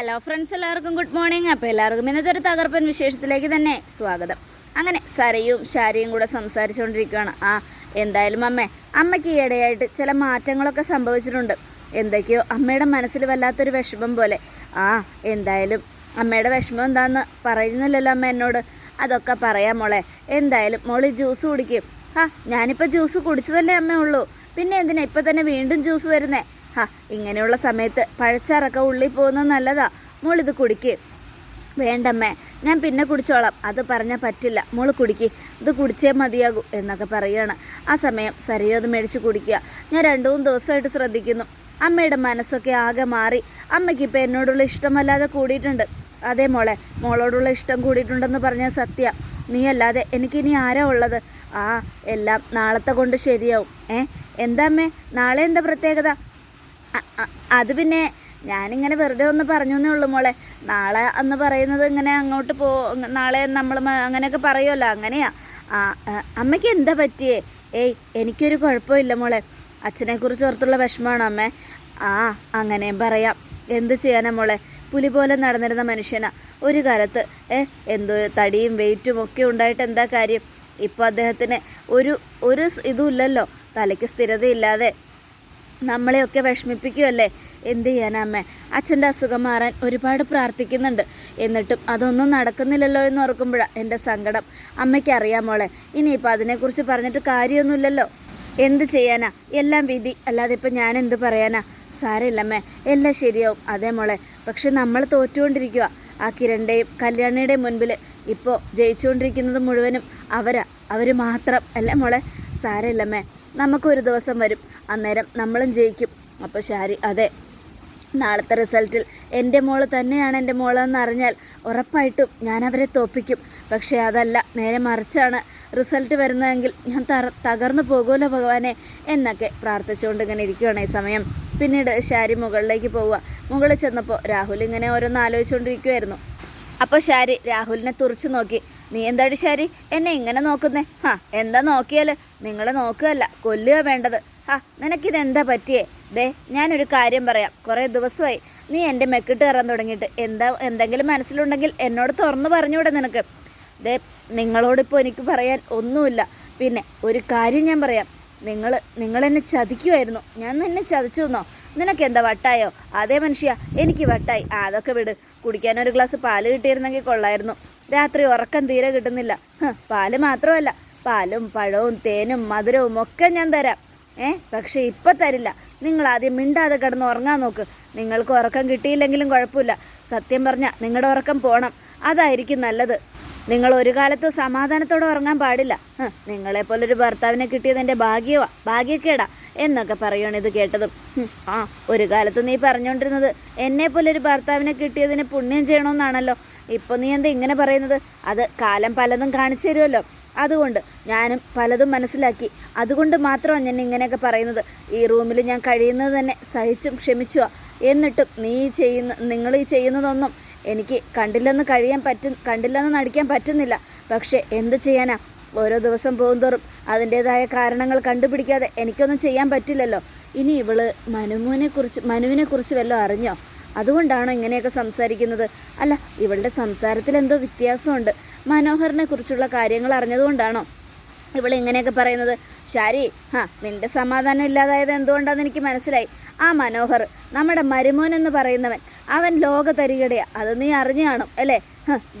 Hello friends എല്ലാവർക്കും good morning അപ്പോൾ എല്ലാവർക്കും ഇന്നത്തെ ഒരു തകർപ്പൻ വിശേഷത്തിലേക്ക് തന്നെ സ്വാഗതം. അങ്ങനെ സരയും ശാരിയും കൂടെ സംസാരിച്ചുകൊണ്ടിരിക്കുകയാണ്. ആ എന്തായാലും അമ്മേ അമ്മയ്ക്ക് ഈയിടെയായിട്ട് ചില മാറ്റങ്ങളൊക്കെ സംഭവിച്ചിട്ടുണ്ട്. എന്തൊക്കെയോ അമ്മയുടെ മനസ്സിൽ വല്ലാത്തൊരു വിഷമം പോലെ. ആ എന്തായാലും അമ്മയുടെ വിഷമം എന്താണെന്ന് പറയുന്നില്ലല്ലോ അമ്മ എന്നോട്. അതൊക്കെ പറയാം മോളെ. എന്തായാലും മോളി ജ്യൂസ് കുടിക്കും. ആ ഞാനിപ്പോൾ ജ്യൂസ് കുടിച്ചതല്ലേ അമ്മ ഉള്ളൂ. പിന്നെ എന്തിനാ ഇപ്പം തന്നെ വീണ്ടും ജ്യൂസ് തരുന്നേ? ഹാ ഇങ്ങനെയുള്ള സമയത്ത് പഴച്ചാറൊക്കെ ഉള്ളിൽ പോകുന്നത് നല്ലതാ. മോളിത് കുടിക്ക്. വേണ്ടമ്മേ ഞാൻ പിന്നെ കുടിച്ചോളാം. അത് പറഞ്ഞാൽ പറ്റില്ല. മോൾ കുടിക്ക്. ഇത് കുടിച്ചേ മതിയാകൂ എന്നൊക്കെ പറയുകയാണ് ആ സമയം സരിയോ അത് മേടിച്ച് കുടിക്കുക. ഞാൻ രണ്ടു മൂന്ന് ദിവസമായിട്ട് ശ്രദ്ധിക്കുന്നു. അമ്മയുടെ മനസ്സൊക്കെ ആകെ മാറി. അമ്മയ്ക്ക് ഇപ്പം എന്നോടുള്ള ഇഷ്ടമല്ലാതെ കൂടിയിട്ടുണ്ട്. അതേ മോളെ മോളോടുള്ള ഇഷ്ടം കൂടിയിട്ടുണ്ടെന്ന് പറഞ്ഞാൽ സത്യ. നീയല്ലാതെ എനിക്കിനി ആരാ ഉള്ളത്? ആ എല്ലാം നാളത്തെ കൊണ്ട് ശരിയാവും. ഏ എന്താ അമ്മേ? നാളെ എന്താ പ്രത്യേകത? അത് പിന്നെ ഞാനിങ്ങനെ വെറുതെ ഒന്ന് പറഞ്ഞു എന്നേ ഉള്ളൂ മോളെ. നാളെ എന്ന് പറയുന്നത് ഇങ്ങനെ അങ്ങോട്ട് പോ നാളെ നമ്മൾ അങ്ങനെയൊക്കെ പറയുമല്ലോ അങ്ങനെയാ. അമ്മയ്ക്ക് എന്താ പറ്റിയേ? ഏയ് എനിക്കൊരു കുഴപ്പമില്ല മോളെ. അച്ഛനെക്കുറിച്ച് ഓർത്തുള്ള വിഷമമാണോ അമ്മ? ആ അങ്ങനെയും പറയാം. എന്ത് ചെയ്യാനാ മോളെ? പുലി പോലെ നടന്നിരുന്ന മനുഷ്യനാ. ഒരു കാലത്ത് ഏ എന്തോ തടിയും വെയിറ്റും ഒക്കെ ഉണ്ടായിട്ട് എന്താ കാര്യം? ഇപ്പോൾ അദ്ദേഹത്തിന് ഒരു ഒരു ഇതുമില്ലല്ലോ തലയ്ക്ക് സ്ഥിരതയില്ലാതെ നമ്മളെയൊക്കെ വിഷമിപ്പിക്കുമല്ലേ എന്ത് ചെയ്യാനമ്മേ അച്ഛന്റെ അസുഖം മാറാൻ ഒരുപാട് പ്രാർത്ഥിക്കുന്നുണ്ട്. എന്നിട്ടും അതൊന്നും നടക്കുന്നില്ലല്ലോ എന്ന് ഓർക്കുമ്പോഴാണ് എന്റെ സങ്കടം. അമ്മയ്ക്ക് അറിയാം മോളെ ഇനിയിപ്പോൾ അതിനെക്കുറിച്ച് പറഞ്ഞിട്ട് കാര്യമൊന്നുമില്ലല്ലോ. എന്ത് ചെയ്യാനാ? എല്ലാം വിധി. അല്ലാതെ ഇപ്പം ഞാൻ എന്ത് പറയാനാ? സാരമില്ലമ്മേ എല്ലാം ശരിയാവും. അതേ മോളെ പക്ഷെ നമ്മൾ തോറ്റുകൊണ്ടിരിക്കുക ആ കിരണിന്റെയും കല്യാണിയുടെയും മുൻപിൽ ഇപ്പോൾ ജയിച്ചുകൊണ്ടിരിക്കുന്നത് മുഴുവനും അവരാ. അവർ മാത്രം. അല്ലേ മോളെ? സാരമില്ലമ്മേ നമുക്കൊരു ദിവസം വരും. അന്നേരം നമ്മളും ജയിക്കും. അപ്പോൾ ഷാരി അതെ. നാളത്തെ റിസൾട്ടിൽ എന്റെ മോൾ തന്നെയാണ് എന്റെ മോളെന്ന് അറിഞ്ഞാൽ ഉറപ്പായിട്ടും ഞാൻ അവരെ തോപ്പിക്കും. പക്ഷേ അതല്ല നേരെ മറിച്ചാണ് റിസൾട്ട് വരുന്നതെങ്കിൽ ഞാൻ തറ തകർന്നു പോകുമല്ലോ ഭഗവാനെ എന്നൊക്കെ പ്രാർത്ഥിച്ചുകൊണ്ട് ഇങ്ങനെ ഇരിക്കുകയാണ് ഈ സമയം. പിന്നീട് ഷാരി മുകളിലേക്ക് പോവുക. മുകളിൽ ചെന്നപ്പോൾ രാഹുൽ ഇങ്ങനെ ഓരോന്ന് ആലോചിച്ചുകൊണ്ടിരിക്കുമായിരുന്നു അപ്പോൾ ഷാരി രാഹുലിനെ തുറച്ചു നോക്കി. നീ എന്താടി ശാരി? എന്നെ ഇങ്ങനെ നോക്കുന്നേ? ഹാ എന്താ നോക്കിയാൽ നിങ്ങളെ നോക്കുകയല്ല കൊല്ലുക വേണ്ടത്. ഹാ നിനക്കിത് എന്താ പറ്റിയേ? ദേ ഞാനൊരു കാര്യം പറയാം. കുറേ ദിവസമായി നീ എന്റെ മെക്കിട്ട് കയറാൻ തുടങ്ങിയിട്ട്. എന്താ എന്തെങ്കിലും മനസ്സിലുണ്ടെങ്കിൽ എന്നോട് തുറന്ന് പറഞ്ഞൂടെ നിനക്ക്. ദേ നിങ്ങളോടിപ്പോൾ എനിക്ക് പറയാൻ ഒന്നുമില്ല. പിന്നെ ഒരു കാര്യം ഞാൻ പറയാം. നിങ്ങൾ നിങ്ങൾ എന്നെ ചതിക്കുമായിരുന്നു ഞാൻ നിന്നെ ചതിച്ചു എന്നോ? നിനക്ക് എന്താ വട്ടായോ? അതേ മനുഷ്യ എനിക്ക് വട്ടായി. അതൊക്കെ വിട്. കുടിക്കാൻ ഒരു ഗ്ലാസ് പാൽ കിട്ടിയിരുന്നെങ്കിൽ കൊള്ളായിരുന്നു. രാത്രി ഉറക്കം തീരെ കിട്ടുന്നില്ല. പാൽ മാത്രമല്ല പാലും പഴവും തേനും മധുരവും ഒക്കെ ഞാൻ തരാം. ഏ പക്ഷെ ഇപ്പം തരില്ല. നിങ്ങൾ ആദ്യം മിണ്ടാതെ കിടന്ന് ഉറങ്ങാൻ നോക്ക്. നിങ്ങൾക്ക് ഉറക്കം കിട്ടിയില്ലെങ്കിലും കുഴപ്പമില്ല. സത്യം പറഞ്ഞാൽ നിങ്ങളുടെ ഉറക്കം പോകണം അതായിരിക്കും നല്ലത്. നിങ്ങൾ ഒരു കാലത്ത് സമാധാനത്തോടെ ഉറങ്ങാൻ പാടില്ല. നിങ്ങളെപ്പോലൊരു ഭർത്താവിനെ കിട്ടിയത് എന്റെ ഭാഗ്യവാ ഭാഗ്യക്കേടാ എന്നൊക്കെ പറയുകയാണ് ഇത് കേട്ടതും. ആ ഒരു കാലത്ത് നീ പറഞ്ഞുകൊണ്ടിരുന്നത് എന്നെ പോലൊരു ഭർത്താവിനെ കിട്ടിയതിന് പുണ്യം ചെയ്യണമെന്നാണല്ലോ ഇപ്പോൾ നീ എന്താ ഇങ്ങനെ പറയുന്നത്? അത് കാലം പലതും കാണിച്ചു തരുമല്ലോ. അതുകൊണ്ട് ഞാനും പലതും മനസ്സിലാക്കി. അതുകൊണ്ട് മാത്രമാണ് ഞാൻ ഇങ്ങനെയൊക്കെ പറയുന്നത്. ഈ റൂമിൽ ഞാൻ കഴിയുന്നത് തന്നെ സഹിച്ചും ക്ഷമിച്ചുവാ. എന്നിട്ടും നീ ചെയ്യുന്ന നിങ്ങൾ ഈ ചെയ്യുന്നതൊന്നും എനിക്ക് കണ്ടില്ലെന്ന് കഴിയാൻ പറ്റും കണ്ടില്ലെന്ന് നടിക്കാൻ പറ്റുന്നില്ല. പക്ഷേ എന്ത് ചെയ്യാനാ? ഓരോ ദിവസം പോകുന്തോറും അതിന്റേതായ കാരണങ്ങൾ കണ്ടുപിടിക്കാതെ എനിക്കൊന്നും ചെയ്യാൻ പറ്റില്ലല്ലോ. ഇനി ഇവൾ മനുവിനെക്കുറിച്ച് കുറിച്ച് മനുവിനെ കുറിച്ച് വല്ലതും അറിഞ്ഞോ? അതുകൊണ്ടാണോ ഇങ്ങനെയൊക്കെ സംസാരിക്കുന്നത്? അല്ല ഇവളുടെ സംസാരത്തിൽ എന്തോ വ്യത്യാസമുണ്ട്. മനോഹറിനെ കുറിച്ചുള്ള കാര്യങ്ങൾ അറിഞ്ഞതുകൊണ്ടാണോ ഇവൾ ഇങ്ങനെയൊക്കെ പറയുന്നത്? ശാരി ഹാ നിന്റെ സമാധാനം ഇല്ലാതായത് എന്തുകൊണ്ടാണെന്ന് എനിക്ക് മനസ്സിലായി. ആ മനോഹർ നമ്മുടെ മരുമോൻ എന്ന് പറയുന്നവൻ അവൻ ലോക തരികടയാ അത് നീ അറിഞ്ഞു കാണും അല്ലേ?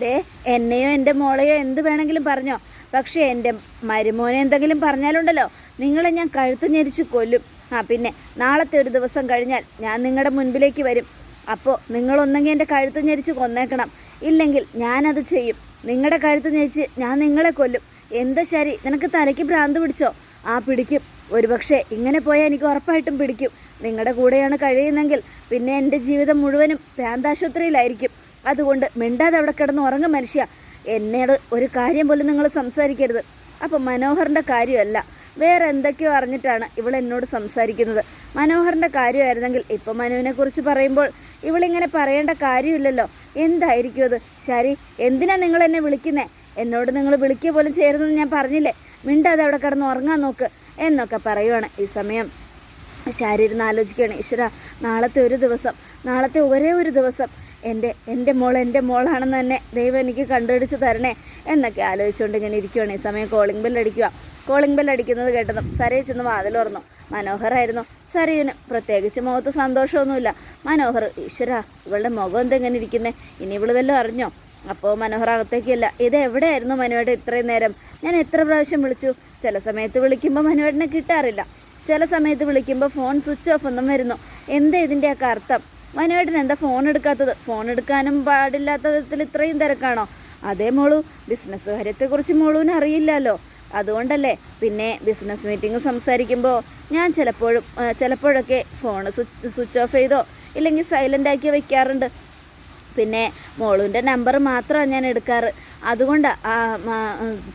ദേ എന്നെയോ എന്റെ മോളെയോ എന്ത് വേണമെങ്കിലും പറഞ്ഞോ. പക്ഷേ എന്റെ മരുമോനെ എന്തെങ്കിലും പറഞ്ഞാലുണ്ടല്ലോ നിങ്ങളെ ഞാൻ കഴുത്ത് ഞെരിച്ച് കൊല്ലും. ആ പിന്നെ നാളത്തെ ഒരു ദിവസം കഴിഞ്ഞാൽ ഞാൻ നിങ്ങളുടെ മുൻപിലേക്ക് വരും. അപ്പോൾ നിങ്ങളൊന്നെങ്കിൽ എന്റെ കഴുത്ത് ഞെരിച്ച് കൊന്നേക്കണം. ഇല്ലെങ്കിൽ ഞാനത് ചെയ്യും. നിങ്ങളുടെ കഴുത്ത് ഞെരിച്ച് ഞാൻ നിങ്ങളെ കൊല്ലും. എന്താ ശരി? നിനക്ക് തലയ്ക്ക് ഭ്രാന്ത് പിടിച്ചോ? ആ പിടിക്കും. ഒരുപക്ഷെ ഇങ്ങനെ പോയാൽ എനിക്ക് ഉറപ്പായിട്ടും പിടിക്കും. നിങ്ങളുടെ കൂടെയാണ് കഴിയുന്നെങ്കിൽ പിന്നെ എന്റെ ജീവിതം മുഴുവനും ഭ്രാന്താശുപത്രിയിലായിരിക്കും. അതുകൊണ്ട് മിണ്ടാതെ അവിടെ കിടന്ന് ഉറങ്ങും മനുഷ്യ. എന്നോട് ഒരു കാര്യം പോലും നിങ്ങൾ സംസാരിക്കരുത്. അപ്പം മനോഹറിന്റെ കാര്യമല്ല. വേറെ എന്തൊക്കെയോ അറിഞ്ഞിട്ടാണ് ഇവൾ എന്നോട് സംസാരിക്കുന്നത്. മനോഹറിന്റെ കാര്യമായിരുന്നെങ്കിൽ ഇപ്പം മനുവിനെ കുറിച്ച് പറയുമ്പോൾ ഇവളിങ്ങനെ പറയേണ്ട കാര്യമില്ലല്ലോ. എന്തായിരിക്കും അത്? ശരി എന്തിനാ നിങ്ങൾ എന്നെ വിളിക്കുന്നേ? എന്നോട് നിങ്ങൾ വിളിക്കുക പോലും ചേരുന്നത് ഞാൻ പറഞ്ഞില്ലേ? മിണ്ടാതെ അവിടെ കിടന്ന് ഉറങ്ങാൻ നോക്ക് എന്നൊക്കെ പറയുവാണ് ഈ സമയം. ശാരീരിന്ന് ആലോചിക്കുകയാണ്. ഈശ്വര നാളത്തെ ഒരു ദിവസം നാളത്തെ ഒരേ ഒരു ദിവസം എന്റെ എന്റെ മോൾ എന്റെ മോളാണെന്ന് തന്നെ ദൈവം എനിക്ക് കണ്ടുപിടിച്ച് തരണേ എന്നൊക്കെ ആലോചിച്ചുകൊണ്ട് ഇങ്ങനെ ഇരിക്കുവാണ്. ഈ സമയം കോളിംഗ് ബെൽ അടിക്കുക. കോളിംഗ് ബെൽ അടിക്കുന്നത് കേട്ടതും സരയെ ചെന്ന് വാതിൽ തുറന്നു. മനോഹറായിരുന്നു സരയുന് പ്രത്യേകിച്ച് മുഖത്ത് സന്തോഷമൊന്നുമില്ല. മനോഹർ ഈശ്വര ഇവളുടെ മുഖം എന്തെങ്ങനെ ഇരിക്കുന്നേ? ഇനി ഇവൾ വല്ലതും അറിഞ്ഞോ? അപ്പോൾ മനോഹർ അകത്തേക്കല്ല ഇത് എവിടെയായിരുന്നു മനുവേട്ടൻ ഇത്രയും നേരം? ഞാൻ എത്ര പ്രാവശ്യം വിളിച്ചു? ചില സമയത്ത് വിളിക്കുമ്പോൾ മനുവേട്ടനെ കിട്ടാറില്ല. ചില സമയത്ത് വിളിക്കുമ്പോൾ ഫോൺ സ്വിച്ച് ഓഫ് ഒന്നും വരുന്നു. എന്താ ഇതിന്റെയൊക്കെ അർത്ഥം? മനുവേട്ടൻ എന്താ ഫോൺ എടുക്കാത്തത്? ഫോൺ എടുക്കാനും പാടില്ലാത്ത വിധത്തിൽ ഇത്രയും തിരക്കാണോ? അതേ മോളു ബിസിനസ് കാര്യത്തെക്കുറിച്ച് മോളുവിന് അറിയില്ലല്ലോ. അതുകൊണ്ടല്ലേ പിന്നെ ബിസിനസ് മീറ്റിംഗ് സംസാരിക്കുമ്പോൾ ഞാൻ ചിലപ്പോഴും ചിലപ്പോഴൊക്കെ ഫോൺ സ്വിച്ച് ഓഫ് ചെയ്തോ ഇല്ലെങ്കിൽ സൈലന്റ് ആക്കി വെക്കാറുണ്ട്. പിന്നെ മോളുവിന്റെ നമ്പർ മാത്രമാണ് ഞാൻ എടുക്കാറ്. അതുകൊണ്ടാണ്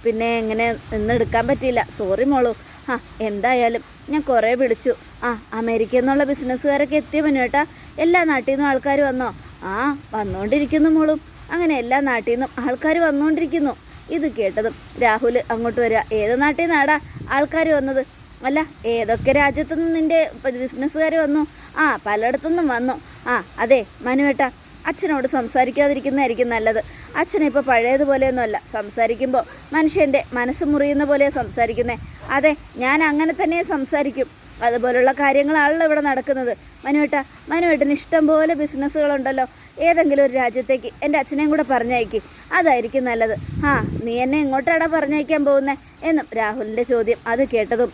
പിന്നെ എങ്ങനെ ഇന്ന് എടുക്കാൻ പറ്റിയില്ല. സോറി മോളു. ആ എന്തായാലും ഞാൻ കുറേ വിളിച്ചു. ആ അമേരിക്കയിൽ നിന്നുള്ള ബിസിനസ്സുകാരൊക്കെ എത്തിയ മുന്നേട്ടാ എല്ലാ നാട്ടിൽ നിന്നും ആൾക്കാർ വന്നോ? ആ വന്നുകൊണ്ടിരിക്കുന്നു മോളും. അങ്ങനെ എല്ലാ നാട്ടിൽ നിന്നും ആൾക്കാർ വന്നുകൊണ്ടിരിക്കുന്നു ഇത് കേട്ടതും രാഹുൽ അങ്ങോട്ട് വരിക. ഏത് നാട്ടിൽ നിന്നാടാ ആൾക്കാർ വന്നത്? അല്ല ഏതൊക്കെ രാജ്യത്തുനിന്ന് നിന്റെ ബിസിനസ്സുകാർ വന്നു? ആ പലയിടത്തുനിന്നും വന്നു. ആ അതെ മനുവേട്ട അച്ഛനോട് സംസാരിക്കാതിരിക്കുന്നതായിരിക്കും നല്ലത്. അച്ഛനിപ്പോൾ പഴയതുപോലെയൊന്നുമല്ല. സംസാരിക്കുമ്പോൾ മനുഷ്യന്റെ മനസ്സ് മുറിയുന്ന പോലെ സംസാരിക്കുന്നത് അതെ ഞാൻ അങ്ങനെ തന്നെ സംസാരിക്കും. അതുപോലുള്ള കാര്യങ്ങളാണല്ലോ ഇവിടെ നടക്കുന്നത്. മനുവേട്ട മനുവേട്ടന് ഇഷ്ടം പോലെ ബിസിനസ്സുകളുണ്ടല്ലോ. ഏതെങ്കിലും ഒരു രാജ്യത്തേക്ക് എന്റെ അച്ഛനെയും കൂടെ പറഞ്ഞയക്കി. അതായിരിക്കും നല്ലത്. ആ നീ എന്നെ എങ്ങോട്ടാടാ പറഞ്ഞയക്കാൻ പോകുന്നത് എന്നും രാഹുലിന്റെ ചോദ്യം അത് കേട്ടതും.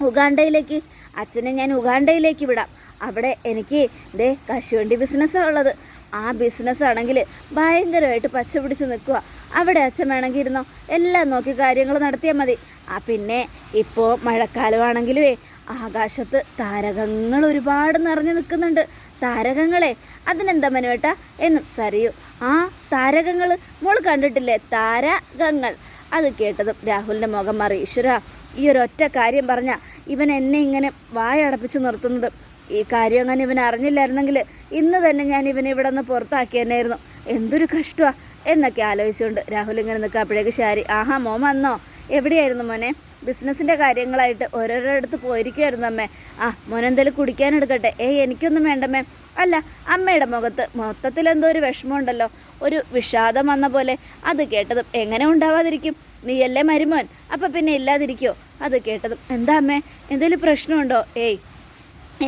ഉഗാണ്ടയിലേക്ക് അച്ഛനെ ഞാൻ ഉഗാണ്ടയിലേക്ക് വിടാം. അവിടെ എനിക്ക് ദേ കശുവണ്ടി ബിസിനസ്സാണ് ഉള്ളത്. ആ ബിസിനസ് ആണെങ്കിൽ ഭയങ്കരമായിട്ട് പച്ച പിടിച്ച് നിൽക്കുക അവിടെ അച്ഛൻ വേണമെങ്കിൽ ഇരുന്നോ? എല്ലാം നോക്കി കാര്യങ്ങൾ നടത്തിയാൽ മതി. ആ പിന്നെ ഇപ്പോൾ മഴക്കാലമാണെങ്കിലുവേ ആകാശത്ത് താരകങ്ങൾ ഒരുപാട് നിറഞ്ഞു നിൽക്കുന്നുണ്ട്. താരകങ്ങളെ അതിനെന്താ മനുവേട്ട? എന്നും സരിയു ആ താരകങ്ങൾ മോൾ കണ്ടിട്ടില്ലേ? താരകങ്ങൾ. അത് കേട്ടതും രാഹുലിന്റെ മുഖം മാറി. ഈശ്വര ഈ ഒരു ഒറ്റ കാര്യം പറഞ്ഞ ഇവൻ എന്നെ ഇങ്ങനെ വായടപ്പിച്ച് നിർത്തുന്നത്. ഈ കാര്യം അങ്ങനെ ഇവൻ അറിഞ്ഞില്ലായിരുന്നെങ്കിൽ ഇന്ന് തന്നെ ഞാൻ ഇവനെ ഇവിടെ നിന്ന് പുറത്താക്കി തന്നെയായിരുന്നു. എന്തൊരു കഷ്ടമാണ് എന്നൊക്കെ ആലോചിച്ചുകൊണ്ട് രാഹുൽ ഇങ്ങനെ നിൽക്കുക. അപ്പോഴേക്ക് ശാരി ആഹാ മോമന്നോ എവിടെയായിരുന്നു മോനെ? ബിസിനസ്സിന്റെ കാര്യങ്ങളായിട്ട് ഓരോരോ അടുത്ത് പോയിരിക്കുമായിരുന്നു അമ്മേ. ആ മോൻ എന്തെങ്കിലും കുടിക്കാനെടുക്കട്ടെ ഏയ് എനിക്കൊന്നും വേണ്ടമ്മേ അല്ല അമ്മയുടെ മുഖത്ത് മൊത്തത്തിൽ എന്തോ ഒരു വിഷമമുണ്ടല്ലോ. ഒരു വിഷാദം വന്ന പോലെ അത് കേട്ടതും എങ്ങനെ ഉണ്ടാവാതിരിക്കും? നീയല്ലേ മരുമോൻ? അപ്പം പിന്നെ ഇല്ലാതിരിക്കോ? അത് കേട്ടതും എന്താ അമ്മേ? എന്തെങ്കിലും പ്രശ്നമുണ്ടോ? ഏയ്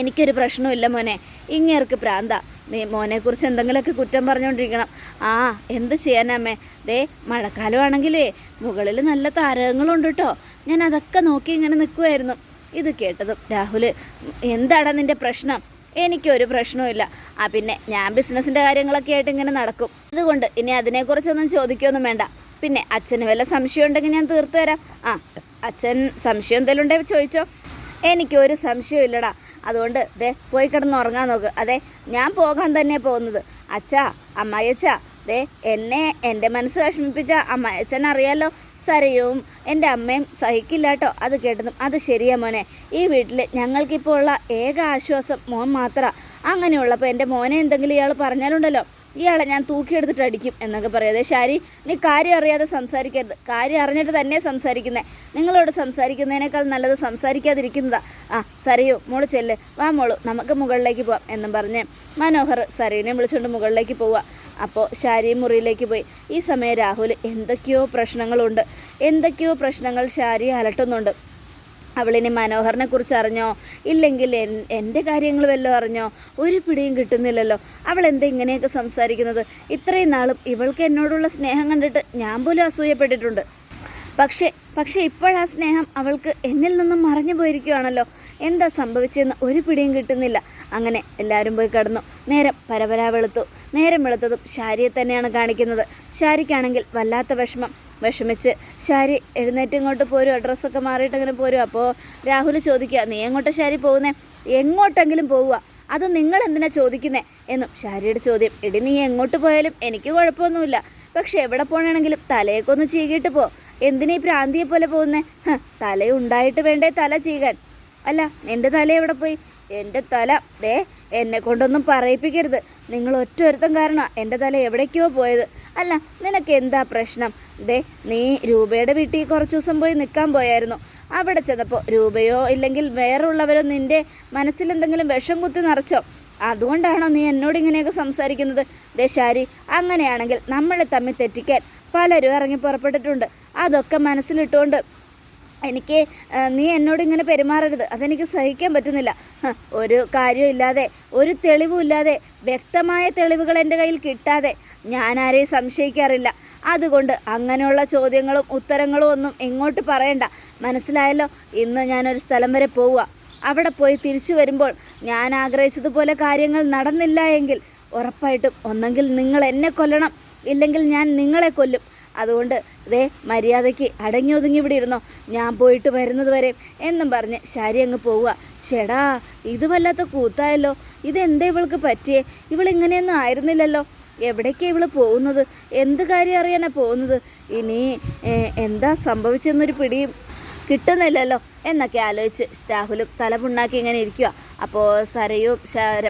എനിക്കൊരു പ്രശ്നമില്ല മോനെ. ഇങ്ങേർക്ക് പ്രാന്ത. നീ മോനെക്കുറിച്ച് എന്തെങ്കിലുമൊക്കെ കുറ്റം പറഞ്ഞുകൊണ്ടിരിക്കണം ആ എന്ത് ചെയ്യാനമ്മേ ദേ മഴക്കാലമാണെങ്കിലേ മുകളിൽ നല്ല താരകങ്ങളുണ്ട് കേട്ടോ. ഞാൻ അതൊക്കെ നോക്കി ഇങ്ങനെ നിൽക്കുമായിരുന്നു ഇത് കേട്ടതും രാഹുൽ എന്താടാ നിന്റെ പ്രശ്നം? എനിക്കൊരു പ്രശ്നവുമില്ല ആ പിന്നെ ഞാൻ ബിസിനസ്സിന്റെ കാര്യങ്ങളൊക്കെ ആയിട്ട് ഇങ്ങനെ നടക്കും. അതുകൊണ്ട് ഇനി അതിനെക്കുറിച്ചൊന്നും ചോദിക്കുകയൊന്നും വേണ്ട. പിന്നെ അച്ഛന് വല്ല സംശയം ഉണ്ടെങ്കിൽ ഞാൻ തീർത്തു തരാം. ആ അച്ഛൻ സംശയം എന്തെങ്കിലും ഉണ്ടെങ്കിൽ ചോദിച്ചോ? എനിക്കൊരു സംശയവും ഇല്ലടാ. അതുകൊണ്ട് ദേ പോയി കിടന്ന് ഉറങ്ങാൻ നോക്ക്. അതെ ഞാൻ പോകാൻ തന്നെ പോകുന്നത്. അച്ഛാ അമ്മായിയച്ഛാ ദേ എന്നെ എന്റെ മനസ്സ് വിഷമിപ്പിച്ച അമ്മായച്ഛൻ അറിയാലോ. സരയും എന്റെ അമ്മയും സഹിക്കില്ല കേട്ടോ അത് കേട്ടതും അത് ശരിയാ മോനെ. ഈ വീട്ടിൽ ഞങ്ങൾക്കിപ്പോൾ ഉള്ള ഏക ആശ്വാസം മോൻ മാത്ര. അങ്ങനെയുള്ളപ്പോൾ എന്റെ മോനെ എന്തെങ്കിലും ഇയാൾ പറഞ്ഞാലുണ്ടല്ലോ. ഇയാളെ ഞാൻ തൂക്കിയെടുത്തിട്ട് അടിക്കും എന്നൊക്കെ പറയാതെ ശാരി നീ കാര്യം അറിയാതെ സംസാരിക്കരുത്. കാര്യം അറിഞ്ഞിട്ട് തന്നെ സംസാരിക്കുന്നത് നിങ്ങളോട് സംസാരിക്കുന്നതിനേക്കാൾ നല്ലത് സംസാരിക്കാതിരിക്കുന്നതാ. ആ സരയോ മോൾ ചെല്ല്. വാ മോൾ നമുക്ക് മുകളിലേക്ക് പോവാം എന്നും പറഞ്ഞ് മനോഹർ സരയുനെ വിളിച്ചുകൊണ്ട് മുകളിലേക്ക് പോവുക അപ്പോൾ ശാരി മുറിയിലേക്ക് പോയി. ഈ സമയം രാഹുൽ എന്തൊക്കെയോ പ്രശ്നങ്ങളുണ്ട്. എന്തൊക്കെയോ പ്രശ്നങ്ങൾ ശാരി അലട്ടുന്നുണ്ട്. അവളിനി മനോഹറിനെ കുറിച്ച് അറിഞ്ഞോ? ഇല്ലെങ്കിൽ എൻ- എന്റെ കാര്യങ്ങൾ വല്ലതും അറിഞ്ഞോ? ഒരു പിടിയും കിട്ടുന്നില്ലല്ലോ. അവൾ എന്താ ഇങ്ങനെയൊക്കെ സംസാരിക്കുന്നത്? ഇത്രയും നാളും ഇവൾക്ക് എന്നോടുള്ള സ്നേഹം കണ്ടിട്ട് ഞാൻ പോലും അസൂയപ്പെട്ടിട്ടുണ്ട്. പക്ഷേ പക്ഷേ ഇപ്പോഴാ സ്നേഹം അവൾക്ക് എന്നിൽ നിന്നും മറഞ്ഞു പോയിരിക്കുകയാണല്ലോ. എന്താ സംഭവിച്ചതെന്ന് ഒരു പിടിയും കിട്ടുന്നില്ല. അങ്ങനെ എല്ലാവരും പോയി കടന്നു. നേരം പരപരാ വെളുത്തു. നേരം വെളുത്തതും ശാരിയെ തന്നെയാണ് കാണിക്കുന്നത്. ശാരിക്കാണെങ്കിൽ വല്ലാത്ത വിഷമം. വിഷമിച്ച് ശാരി എഴുന്നേറ്റ് ഇങ്ങോട്ട് പോരും ഡ്രസ്സൊക്കെ മാറിയിട്ട് അങ്ങനെ പോരും. അപ്പോൾ രാഹുൽ ചോദിക്കുക നീ എങ്ങോട്ടാ ശാരി പോകുന്നേ? എങ്ങോട്ടെങ്കിലും പോവുക. അത് നിങ്ങൾ എന്തിനാ ചോദിക്കുന്നേ? എന്നും ശാരിയുടെ ചോദ്യം എടി നീ എങ്ങോട്ട് പോയാലും എനിക്ക് കുഴപ്പമൊന്നുമില്ല. പക്ഷെ എവിടെ പോകണമെങ്കിലും തലയൊക്കെ ഒന്ന് ചീകിയിട്ട് പോ. എന്തിനാ ഈ പ്രാന്തിയെ പോലെ പോകുന്നേ? തല തലയുണ്ടായിട്ട് വേണ്ടേ തല ചീകാൻ. അല്ല എന്റെ തല എവിടെ പോയി? എന്റെ തല ദേ എന്നെ കൊണ്ടൊന്നും പറയിപ്പിക്കരുത്. നിങ്ങൾ ഒറ്റ ഒരുത്തം കാരണം എന്റെ തല എവിടേക്കോ പോയത്. അല്ല നിനക്ക് എന്താ പ്രശ്നം? ദേ നീ രൂപയുടെ വീട്ടിൽ കുറച്ച് ദിവസം പോയി നിൽക്കാൻ പോയായിരുന്നു. അവിടെ ചെന്നപ്പോൾ രൂപയോ ഇല്ലെങ്കിൽ വേറെ ഉള്ളവരോ നിന്റെ മനസ്സിൽ എന്തെങ്കിലും വിഷം കുത്തി നിറച്ചോ? അതുകൊണ്ടാണോ നീ എന്നോട് ഇങ്ങനെയൊക്കെ സംസാരിക്കുന്നത്? ദേ ശാരി അങ്ങനെയാണെങ്കിൽ നമ്മളെ തമ്മിൽ തെറ്റിക്കാൻ പലരും ഇറങ്ങി പുറപ്പെട്ടിട്ടുണ്ട്. അതൊക്കെ മനസ്സിലിട്ടുകൊണ്ട് എനിക്ക് നീ എന്നോട് ഇങ്ങനെ പെരുമാറരുത്. അതെനിക്ക് സഹിക്കാൻ പറ്റുന്നില്ല. ഒരു കാര്യമില്ലാതെ ഒരു തെളിവുമില്ലാതെ വ്യക്തമായ തെളിവുകൾ എന്റെ കയ്യിൽ കിട്ടാതെ ഞാൻ ആരെയും സംശയിക്കാറില്ല. അതുകൊണ്ട് അങ്ങനെയുള്ള ചോദ്യങ്ങളും ഉത്തരങ്ങളും ഒന്നും എങ്ങോട്ട് പറയണ്ട. മനസ്സിലായല്ലോ? ഇന്ന് ഞാനൊരു സ്ഥലം വരെ പോവുക. അവിടെ പോയി തിരിച്ചു വരുമ്പോൾ ഞാൻ ആഗ്രഹിച്ചതുപോലെ കാര്യങ്ങൾ നടന്നില്ല എങ്കിൽ ഉറപ്പായിട്ടും ഒന്നെങ്കിൽ നിങ്ങൾ എന്നെ കൊല്ലണം. ഇല്ലെങ്കിൽ ഞാൻ നിങ്ങളെ കൊല്ലും. അതുകൊണ്ട് ദേ മര്യാദയ്ക്ക് അടങ്ങി ഒതുങ്ങി ഇവിടെ ഇരുന്നോ. ഞാൻ പോയിട്ട് വരുന്നത് വരെ എന്നും പറഞ്ഞ് ശാരി അങ്ങ് പോവുക. ചേടാ ഇത് വല്ലാത്ത കൂത്തായല്ലോ. ഇതെന്താ ഇവൾക്ക് പറ്റിയേ? ഇവളിങ്ങനെയൊന്നും ആയിരുന്നില്ലല്ലോ. എവിടേക്കാണ് ഇവൾ പോകുന്നത്? എന്ത് കാര്യം അറിയാനാ പോകുന്നത്? ഇനി എന്താ സംഭവിച്ചെന്നൊരു പിടിയും കിട്ടുന്നില്ലല്ലോ എന്നൊക്കെ ആലോചിച്ച് രാഹുലും തലപുണ്ണാക്കി ഇങ്ങനെ ഇരിക്കുക അപ്പോൾ സരയും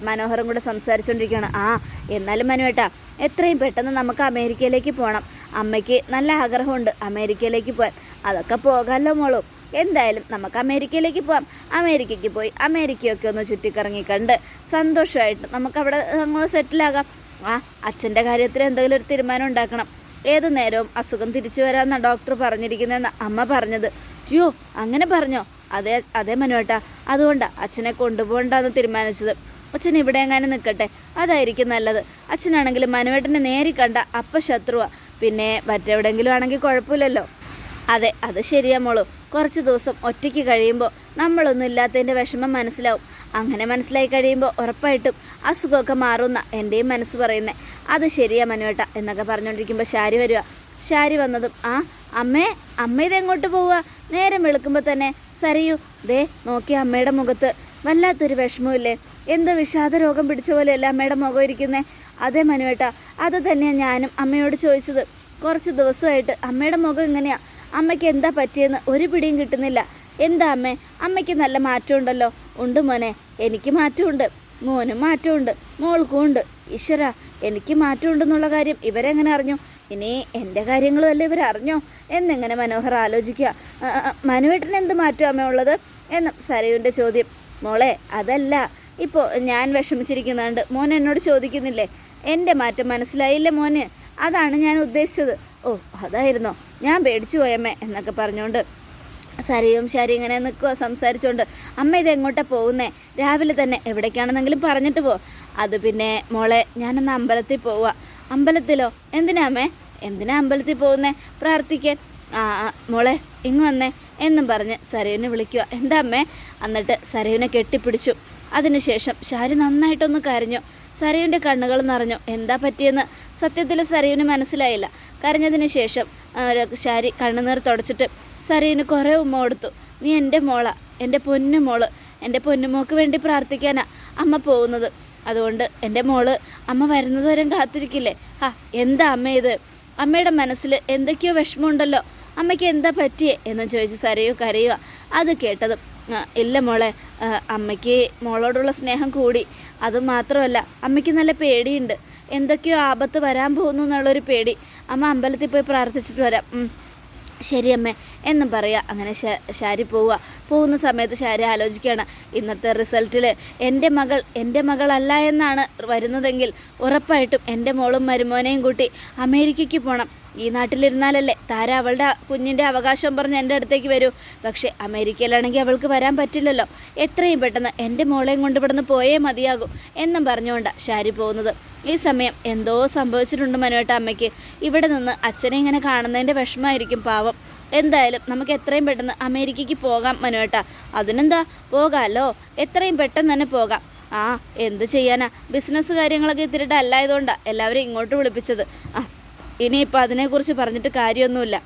മനോഹറും കൂടെ സംസാരിച്ചുകൊണ്ടിരിക്കുകയാണ് ആ എന്നാലും മനുവേട്ടാ എത്രയും പെട്ടെന്ന് നമുക്ക് അമേരിക്കയിലേക്ക് പോകണം അമ്മയ്ക്ക് നല്ല ആഗ്രഹമുണ്ട് അമേരിക്കയിലേക്ക് പോകാൻ അതൊക്കെ പോകാമല്ലോ മോളും. എന്തായാലും നമുക്ക് അമേരിക്കയിലേക്ക് പോകാം അമേരിക്കയ്ക്ക് പോയി അമേരിക്കയൊക്കെ ഒന്ന് ചുറ്റിക്കറങ്ങി കണ്ട് സന്തോഷമായിട്ട് നമുക്കവിടെ അങ്ങോട്ട് സെറ്റിലാകാം. ആ അച്ഛന്റെ കാര്യത്തിൽ എന്തെങ്കിലും ഒരു തീരുമാനം ഉണ്ടാക്കണം. ഏത് നേരവും അസുഖം തിരിച്ചു വരാമെന്നാണ് ഡോക്ടർ പറഞ്ഞിരിക്കുന്നതെന്ന് അമ്മ പറഞ്ഞത്. അയ്യോ അങ്ങനെ പറഞ്ഞോ? അതേ അതേ മനുവേട്ടാ. അതുകൊണ്ടാണ് അച്ഛനെ കൊണ്ടുപോകണ്ടെന്ന് തീരുമാനിച്ചത്. അച്ഛൻ ഇവിടെ എങ്ങാനും നിൽക്കട്ടെ? അതായിരിക്കും നല്ലത്. അച്ഛനാണെങ്കിൽ മനുവേട്ടനെ നേരി കണ്ട അപ്പ ശത്രുവാ പിന്നെ മറ്റെവിടെങ്കിലും ആണെങ്കിൽ കുഴപ്പമില്ലല്ലോ. അതെ അത് ശരിയാ മോളു. കുറച്ച് ദിവസം ഒറ്റയ്ക്ക് കഴിയുമ്പോൾ നമ്മളൊന്നും ഇല്ലാത്തതിന്റെ വിഷമം മനസ്സിലാവും. അങ്ങനെ മനസ്സിലായി കഴിയുമ്പോൾ ഉറപ്പായിട്ടും അസുഖമൊക്കെ മാറുന്ന എന്റെയും മനസ്സ് പറയുന്നത്. അത് ശരിയാ മനുവേട്ട എന്നൊക്കെ പറഞ്ഞുകൊണ്ടിരിക്കുമ്പോൾ ശാരി വരിക ശാരി വന്നതും ആ അമ്മേ അമ്മ ഇതെങ്ങോട്ട് പോവുക നേരം വെളുക്കുമ്പോൾ തന്നെ സരയു ദേ നോക്കി അമ്മയുടെ മുഖത്ത് വല്ലാത്തൊരു വിഷമമില്ലേ എന്ത് വിഷാദ രോഗം പിടിച്ച പോലെയല്ല അമ്മയുടെ മുഖം ഇരിക്കുന്നേ? അതേ മനുവേട്ട അത് തന്നെയാണ് ഞാനും അമ്മയോട് ചോദിച്ചത്. കുറച്ച് ദിവസമായിട്ട് അമ്മയുടെ മുഖം എങ്ങനെയാണ് അമ്മയ്ക്ക് എന്താ പറ്റിയെന്ന് ഒരു പിടിയും കിട്ടുന്നില്ല. എന്താ അമ്മേ അമ്മയ്ക്ക് നല്ല മാറ്റമുണ്ടല്ലോ. ഉണ്ട് മോനെ എനിക്ക് മാറ്റമുണ്ട്. മോനും മാറ്റമുണ്ട്. മോൾക്കും ഉണ്ട്. ഈശ്വര എനിക്ക് മാറ്റമുണ്ടെന്നുള്ള കാര്യം ഇവരെങ്ങനെ അറിഞ്ഞു? ഇനി എന്റെ കാര്യങ്ങളും ഇവർ ഇവരറിഞ്ഞോ? എന്നിങ്ങനെ മനോഹർ ആലോചിക്കുക? മനുവേട്ടന് എന്ത് മാറ്റം അമ്മ ഉള്ളത്? എന്ന് സരയുന്റെ ചോദ്യം. മോളെ അതല്ല. ഇപ്പോൾ ഞാൻ വിഷമിച്ചിരിക്കുന്നുണ്ട് മോൻ എന്നോട് ചോദിക്കുന്നില്ലേ? എന്റെ മാറ്റം മനസ്സിലായില്ലേ മോന്. അതാണ് ഞാൻ ഉദ്ദേശിച്ചത്. ഓ അതായിരുന്നോ? ഞാൻ പേടിച്ചു പോയമ്മേ എന്നൊക്കെ പറഞ്ഞുകൊണ്ട്. സരിയും ശരി ഇങ്ങനെ നിൽക്കുക സംസാരിച്ചുകൊണ്ട് അമ്മ ഇത് എങ്ങോട്ടാണ് പോകുന്നേ? രാവിലെ തന്നെ എവിടേക്കാണെന്നെങ്കിലും പറഞ്ഞിട്ട് പോ. അത് പിന്നെ മോളെ ഞാനൊന്ന് അമ്പലത്തിൽ പോവുക അമ്പലത്തിലോ? എന്തിനാ അമ്മേ? എന്തിനാ അമ്പലത്തിൽ പോകുന്നേ? പ്രാർത്ഥിക്കാൻ. ആ മോളെ ഇങ്ങ് വന്നേ എന്നും പറഞ്ഞ് സരയുവിനെ വിളിക്കുക എന്താ അമ്മേ? എന്നിട്ട് സരയുവിനെ കെട്ടിപ്പിടിച്ചു. അതിനുശേഷം ശാരി നന്നായിട്ടൊന്ന് കരഞ്ഞു. സരയുവിന്റെ കണ്ണുകൾ നിറഞ്ഞു. എന്താ പറ്റിയെന്ന്? സത്യത്തിൽ സരയുവിന് മനസ്സിലായില്ല. കരഞ്ഞതിന് ശേഷം ശാരി കണ്ണുനീർ തുടച്ചിട്ട് സരയുവിന് കുറേ ഉമ്മ കൊടുത്തു. നീ എന്റെ മോളാ. എന്റെ പൊന്നു മോൾ. എന്റെ പൊന്നുമോക്ക് വേണ്ടി പ്രാർത്ഥിക്കാനാ അമ്മ പോകുന്നത്. അതുകൊണ്ട് എന്റെ മോൾ അമ്മ വരുന്നതുവരെ കാത്തിരിക്കില്ലേ? ആ എന്താ അമ്മ ഇത്? അമ്മയുടെ മനസ്സിൽ എന്തൊക്കെയോ വിഷമമുണ്ടല്ലോ. അമ്മയ്ക്ക് എന്താ പറ്റിയേ? എന്ന് ചോദിച്ച് സരയോ കരയുക. അത് കേട്ടതും ഇല്ല മോളെ. അമ്മയ്ക്ക് മോളോടുള്ള സ്നേഹം കൂടി. അത് മാത്രമല്ല അമ്മയ്ക്ക് നല്ല പേടിയുണ്ട്. എന്തൊക്കെയോ ആപത്ത് വരാൻ പോകുന്നു എന്നുള്ളൊരു പേടി. അമ്മ അമ്പലത്തിൽ പോയി പ്രാർത്ഥിച്ചിട്ട് വരാം. ശരി അമ്മേ എന്നും പറയുക അങ്ങനെ ശാരി പോവുക. പോകുന്ന സമയത്ത് ശാരി ആലോചിക്കുകയാണ്. ഇന്നത്തെ റിസൾട്ടിൽ എന്റെ മകൾ എന്റെ മകളല്ല എന്നാണ് വരുന്നതെങ്കിൽ ഉറപ്പായിട്ടും എന്റെ മോളും മരുമോനെയും കൂട്ടി അമേരിക്കയ്ക്ക് പോകണം ഈ നാട്ടിലിരുന്നാലല്ലേ? താര അവളുടെ കുഞ്ഞിന്റെ അവകാശം പറഞ്ഞ് എന്റെ അടുത്തേക്ക് വരൂ. പക്ഷേ അമേരിക്കയിലാണെങ്കിൽ അവൾക്ക് വരാൻ പറ്റില്ലല്ലോ. എത്രയും പെട്ടെന്ന് എന്റെ മോളെയും കൊണ്ട് ഇവിടുന്ന് പോയേ മതിയാകും എന്നും പറഞ്ഞുകൊണ്ടാണ് ഷാരി പോകുന്നത്. ഈ സമയം എന്തോ സംഭവിച്ചിട്ടുണ്ട് മനുവേട്ട അമ്മയ്ക്ക്. ഇവിടെ നിന്ന് അച്ഛനെ ഇങ്ങനെ കാണുന്നതിന്റെ വിഷമമായിരിക്കും പാവം. എന്തായാലും നമുക്ക് എത്രയും പെട്ടെന്ന് അമേരിക്കയ്ക്ക് പോകാം മനുവേട്ട അതിനെന്താ? പോകാമല്ലോ എത്രയും പെട്ടെന്ന് തന്നെ പോകാം. ആ എന്ത് ചെയ്യാനാ? ബിസിനസ് കാര്യങ്ങളൊക്കെ ഇത്തിരിട്ട് അല്ലായതുകൊണ്ടാണ് എല്ലാവരും ഇങ്ങോട്ട് വിളിപ്പിച്ചത്. ആ ഇനിയിപ്പോൾ അതിനെക്കുറിച്ച് പറഞ്ഞിട്ട് കാര്യമൊന്നുമില്ല.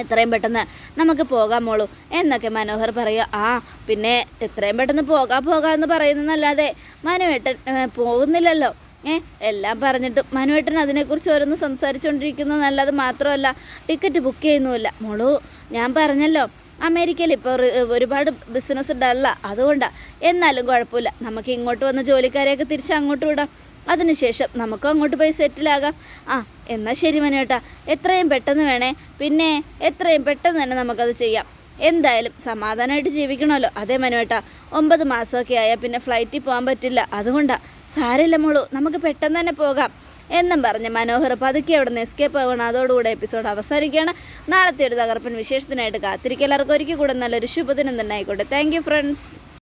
എത്രയും പെട്ടെന്ന് നമുക്ക് പോകാം മോളൂ എന്നൊക്കെ മനോഹർ പറയുക. ആ പിന്നെ എത്രയും പെട്ടെന്ന് പോകാം പോകാം എന്ന് പറയുന്നതല്ലാതെ മനുവേട്ടൻ പോകുന്നില്ലല്ലോ. ഏ എല്ലാം പറഞ്ഞിട്ടും മനുവേട്ടൻ അതിനെക്കുറിച്ച് ഓരോന്ന് സംസാരിച്ചുകൊണ്ടിരിക്കുന്നതല്ലാതെ മാത്രമല്ല ടിക്കറ്റ് ബുക്ക് ചെയ്യുന്നുമില്ല. മോളൂ ഞാൻ പറഞ്ഞല്ലോ അമേരിക്കയിൽ ഇപ്പോൾ ഒരുപാട് ബിസിനസ് ഡല്ല അതുകൊണ്ടാണ് എന്നാലും കുഴപ്പമില്ല നമുക്ക് ഇങ്ങോട്ട് വന്ന ജോലിക്കാരെയൊക്കെ തിരിച്ച് അങ്ങോട്ട് വിടാം. അതിനുശേഷം നമുക്കും അങ്ങോട്ട് പോയി സെറ്റിലാകാം ആ എന്നാൽ ശരി മനേട്ടാ. എത്രയും പെട്ടെന്ന് വേണേ. പിന്നെ എത്രയും പെട്ടെന്ന് തന്നെ നമുക്കത് ചെയ്യാം. എന്തായാലും സമാധാനമായിട്ട് ജീവിക്കണമല്ലോ. അതേ മനുവേട്ടാ ഒമ്പത് മാസമൊക്കെ ആയാൽ പിന്നെ ഫ്ലൈറ്റിൽ പോകാൻ പറ്റില്ല. അതുകൊണ്ടാണ് സാരമില്ല മോളൂ. നമുക്ക് പെട്ടെന്ന് തന്നെ പോകാം. എന്നും പറഞ്ഞ് മനോഹർ പതുക്കെ അവിടെ നിന്ന് എസ്കേപ്പ് ആവുകയാണ്. അതോടുകൂടെ എപ്പിസോഡ് അവസാനിക്കുകയാണ്. നാളത്തെ ഒരു തകർപ്പൻ വിശേഷത്തിനായിട്ട് കാത്തിരിക്കുക. എല്ലാവർക്കും ഒരിക്കൽ കൂടെ നല്ലൊരു ശുഭദിനം തന്നെ ആയിക്കോട്ടെ. Thank friends